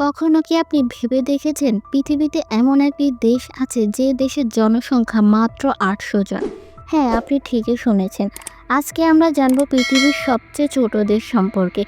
কখনো কি আপনি ভেবে দেখেছেন পৃথিবীতে এমন একটি দেশ আছে যে দেশের জনসংখ্যা মাত্র আটশো জন? হ্যাঁ আপনি ঠিকই শুনেছেন। আজকে আমরা জানব পৃথিবীর সবচেয়ে ছোট দেশ সম্পর্কে।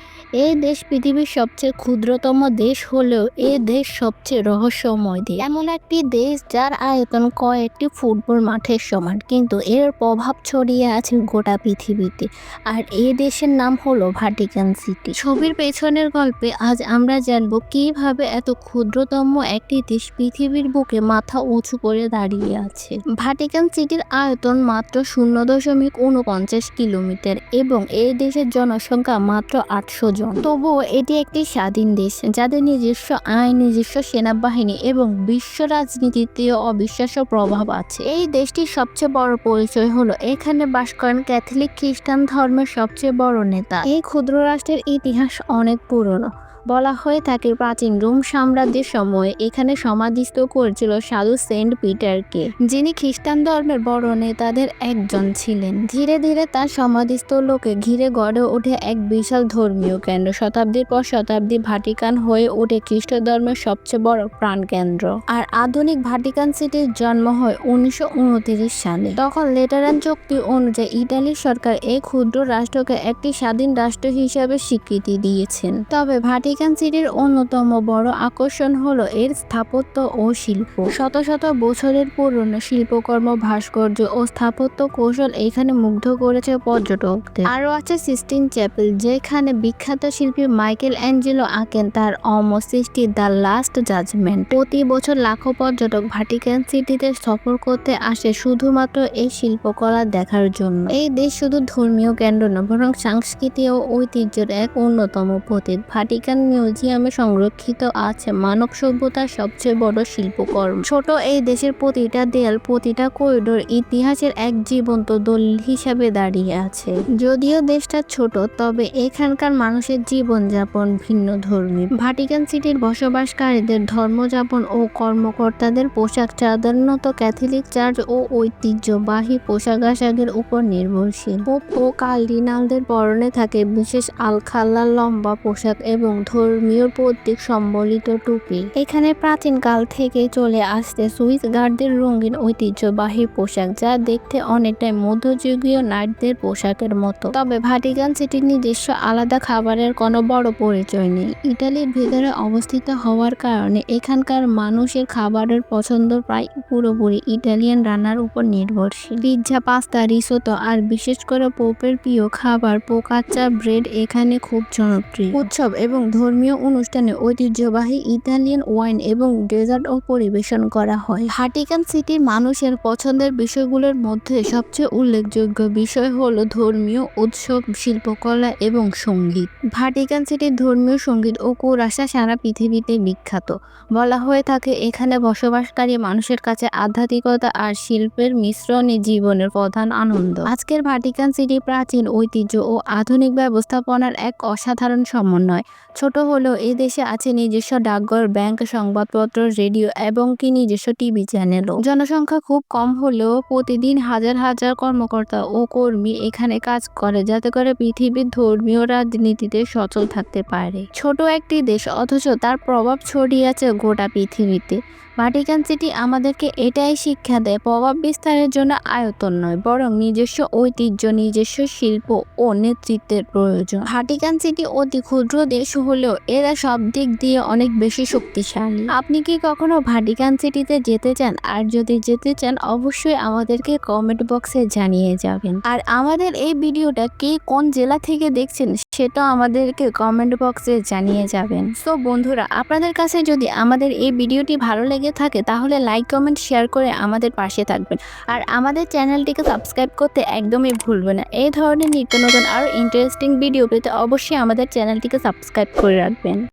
এই দেশ পৃথিবীর সবচেয়ে ক্ষুদ্রতম দেশ হলেও এই দেশ সবচেয়ে রহস্যময় দেশ। এমন একটি দেশ যার আয়তন কয়েকটি ফুটবল মাঠের সমান, কিন্তু এর প্রভাব ছড়িয়ে আছে গোটা পৃথিবীতে। আর এই দেশের নাম হলো ভাটিকান সিটি। ছবির পেছনের গল্পে আজ আমরা জানব কীভাবে এত ক্ষুদ্রতম একটি দেশ পৃথিবীর বুকে মাথা উঁচু করে দাঁড়িয়ে আছে। ভাটিকান সিটির আয়তন মাত্র শূন্য দশমিক উনপঞ্চাশ কিলোমিটার এবং এই দেশের জনসংখ্যা মাত্র আটশো জন। তবুও এটি একটি স্বাধীন দেশ, যাদের নিজস্ব আইন, নিজস্ব সেনাবাহিনী এবং বিশ্ব রাজনীতিতে অবিশ্বাস্য প্রভাব আছে। এই দেশটির সবচেয়ে বড় পরিচয় হলো, এখানে বাস করেন ক্যাথলিক খ্রিস্টান ধর্মের সবচেয়ে বড় নেতা। এই ক্ষুদ্র রাষ্ট্রের ইতিহাস অনেক পুরনো। বলা হয়ে থাকে প্রাচীন রোম সাম্রাজ্যের সময় এখানে সমাধিস্থ করেছিল সাধু সেন্ট পিটারকে, যিনি খ্রিস্টান ধর্মের বড় নেতাদের একজন ছিলেন। ধীরে ধীরে তার সমাধিস্থ লোকে ঘিরে গড়ে ওঠে এক বিশাল ধর্মীয় কেন্দ্র। শতাব্দীর পর শতাব্দী ভাটিকান হয়ে ওঠে খ্রিস্ট ধর্মের সবচেয়ে বড় প্রাণকেন্দ্র। আর আধুনিক ভাটিকান সিটির জন্ম হয় উনিশশো উনত্রিশ সালে। তখন লেটারান চুক্তি অনুযায়ী ইতালির সরকার এই ক্ষুদ্র রাষ্ট্রকে একটি স্বাধীন রাষ্ট্র হিসাবে স্বীকৃতি দিয়েছেন। তবে ভাটিকান সিটির অন্যতম বড় আকর্ষণ হলো এর স্থাপত্য ও শিল্প। শত শত বছরের পুরনো শিল্পকর্ম, ভাস্কর্য ও স্থাপত্য কৌশল এখানে মুগ্ধ করেছে পর্যটকদের। আরও আছে সিস্টিন চ্যাপেল, যেখানে বিখ্যাত শিল্পী মাইকেল অ্যাঞ্জেলো আঁকেন তার অমর সৃষ্টি দ্য লাস্ট জাজমেন্ট। প্রতি বছর লাখো পর্যটক ভাটিকান সিটিতে সফর করতে আসে শুধুমাত্র এই শিল্পকলা দেখার জন্য। এই দেশ শুধু ধর্মীয় কেন্দ্র নয়, বরং সাংস্কৃতিক ও ঐতিহ্যের এক অন্যতম প্রতীক। ভাটিকান মিউজিয়ামে সংরক্ষিত আছে মানব সভ্যতার সবচেয়ে বড় শিল্পকর্ম। ছোট এই দেশের প্রতিটা দেয়াল, প্রতিটা করিডোর ইতিহাসের এক জীবন্ত দলিল হিসাবে দাঁড়িয়ে আছে। যদিও দেশটা ছোট, তবে এখানকার মানুষের জীবনযাপন ভিন্ন ধর্মী। ভাটিকান সিটির বসবাসকারীদের ধর্মযাপন ও কর্মকর্তাদের পোশাক সাধারণত ক্যাথলিক চার্চ ও ঐতিহ্যবাহী পোশাক আশাকের উপর নির্ভরশীল। পোপ ও কার্ডিনালদের পরনে থাকে বিশেষ আলখাল্লা লম্বা পোশাক এবং ধর্মীয় প্রতীক সম্বলিত টুপি। এখানে প্রাচীনকাল থেকে চলে আসছে সুইস গার্ডদের রঙিন ঐতিহ্যবাহী পোশাক, যা দেখতে অনেকটাই মধ্যযুগীয় নাইটদের পোশাকের মতো। তবে ভাটিকান সিটির নিজস্ব আলাদা খাবারের কোনো বড় পরিচয় নেই। ইটালির ভেতরে অবস্থিত হওয়ার কারণে এখানকার মানুষের খাবারের পছন্দ প্রায় পুরোপুরি ইটালিয়ান রান্নার উপর নির্ভরশীল। পিৎজা, পাস্তা, রিসোতো আর বিশেষ করে পোপের প্রিয় খাবার পোকাচা ব্রেড এখানে খুব জনপ্রিয়। উৎসব এবং ধর্মীয় অনুষ্ঠানে ঐতিহ্যবাহী ইতালিয়ান ওয়াইন এবং ডেজার্টও পরিবেশন করা হয়। ভাটিকান সিটির মানুষের পছন্দের বিষয়গুলোর মধ্যে সবচেয়ে উল্লেখযোগ্য বিষয় হল ধর্মীয় উৎসব, শিল্পকলা এবং সংগীত। ভাটিকান সিটির ধর্মীয় সংগীত ও কুরাশা সারা পৃথিবীতে বিখ্যাত। বলা হয়ে থাকে, এখানে বসবাসকারী মানুষের কাছে আধ্যাত্মিকতা আর শিল্পের মিশ্রণে জীবনের প্রধান আনন্দ। আজকের ভাটিকান সিটি প্রাচীন ঐতিহ্য ও আধুনিক ব্যবস্থাপনার এক অসাধারণ সমন্বয়। ছোট হলেও এই দেশে আছে নিজস্ব ডাকঘর, ব্যাংক, সংবাদপত্র, রেডিও এবং কি নিজস্ব টিভি চ্যানেলও। জনসংখ্যা খুব কম হলেও প্রতিদিন হাজার হাজার কর্মকর্তা ও কর্মী এখানে কাজ করে, যাতে করে পৃথিবীর ধর্মীয় রাজনীতিতে সচল থাকতে পারে। ছোট একটি দেশ, অথচ তার প্রভাব ছড়িয়ে আছে গোটা পৃথিবীতে। ভাটিকান সিটি আমাদেরকে এটাই শিক্ষা দেয়, প্রভাব বিস্তারের জন্য আয়তন নয়, বরং নিজস্ব ঐতিহ্য, নিজস্ব শিল্প ও নেতৃত্বের প্রয়োজন। ভাটিকান সিটি অতি ক্ষুদ্র দেশ হলেও এরা সব দিক দিয়ে অনেক বেশি শক্তিশালী। আপনি কি কখনো ভাটিকান সিটিতে যেতে চান? আর যদি যেতে চান, অবশ্যই আমাদেরকে কমেন্ট বক্সে জানিয়ে যাবেন। আর আমাদের এই ভিডিওটা কে কোন জেলা থেকে দেখছেন, সেটা আমাদেরকে কমেন্ট বক্সে জানিয়ে যাবেন। সো বন্ধুরা, আপনাদের কাছে যদি আমাদের এই ভিডিওটি ভালো লেগে থাকে, তাহলে লাইক কমেন্ট শেয়ার করে আমাদের পাশে থাকবেন। আর আমাদের চ্যানেলটিকে সাবস্ক্রাইব করতে একদমই ভুলবেন না। এই ধরনের নিত্য নতুন আরও ইন্টারেস্টিং ভিডিও পেতে অবশ্যই আমাদের চ্যানেলটিকে সাবস্ক্রাইব করে রাখবেন।